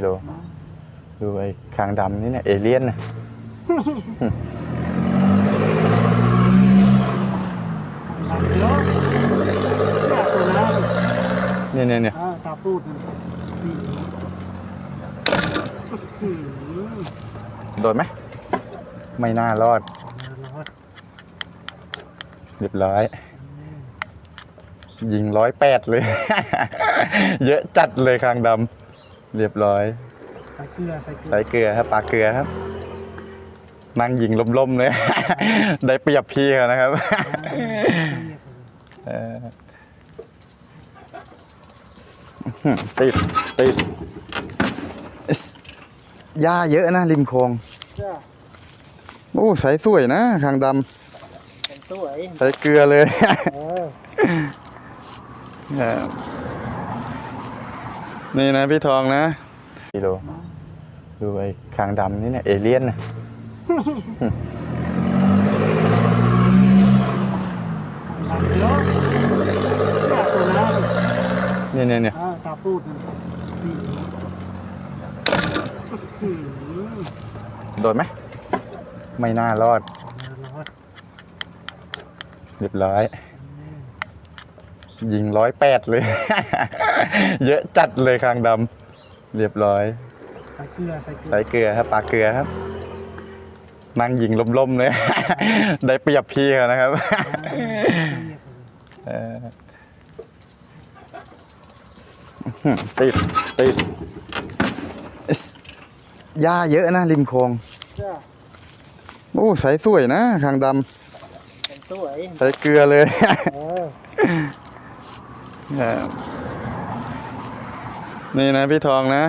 กิโล ดูไอ้คางดำนี่เนี่ยเอเลี่ยนนะหลังเยอะเนี่ยตัวนั้นเนี่ยเนี่ยเนี่ยอ่าตาพูดนั่นนี่อื้อหือโดนไหม ไม่น่ารอดรอด เรียบร้อย ยิงร้อยแปดเลย เยอะจัดเลยคางดำ เรียบร้อย ใส่เกลือใส่เกลือใส่เกลือครับปลาเกลือครับ นั่งยิงล้มๆเลย ได้เปรียบพี่เขานะครับเอออื้อหือติดติดอิ๊สหญ้าเยอะนะริมโคงจ้าโอ้ใสสวยนะคางดเป็นสวยำใส่เกลือเลย เออเออ นี่นะพี่ทองนะกิโลดูไอ้คางดำนี่เนี่ยเอเลี่ยนนะหลังเยอะเนี่ยตัวนั้นเนี่ยเนี่ยเนี่ยอ่าตาพูดนั่นนี่อื้อหือโดนไหม ไม่น่ารอดรอดเรียบร้อย ยิงร้อยแปดเลย เยอะจัดเลยคางดำเรียบร้อยใส่เกลือใส่เกลือใส่เกลือครับปลาเกลือครับนั่งยิงล้มๆเลย ได้เปรียบพี่เขานะครับเอออื้อหือติดติดอิ๊สหญ้าเยอะนะ ริมโคงจ้าโอ้ใสสวยนะคางดเป็นสวยำใส่เกลือเลยเออเออ นี่นะพี่ทองนะ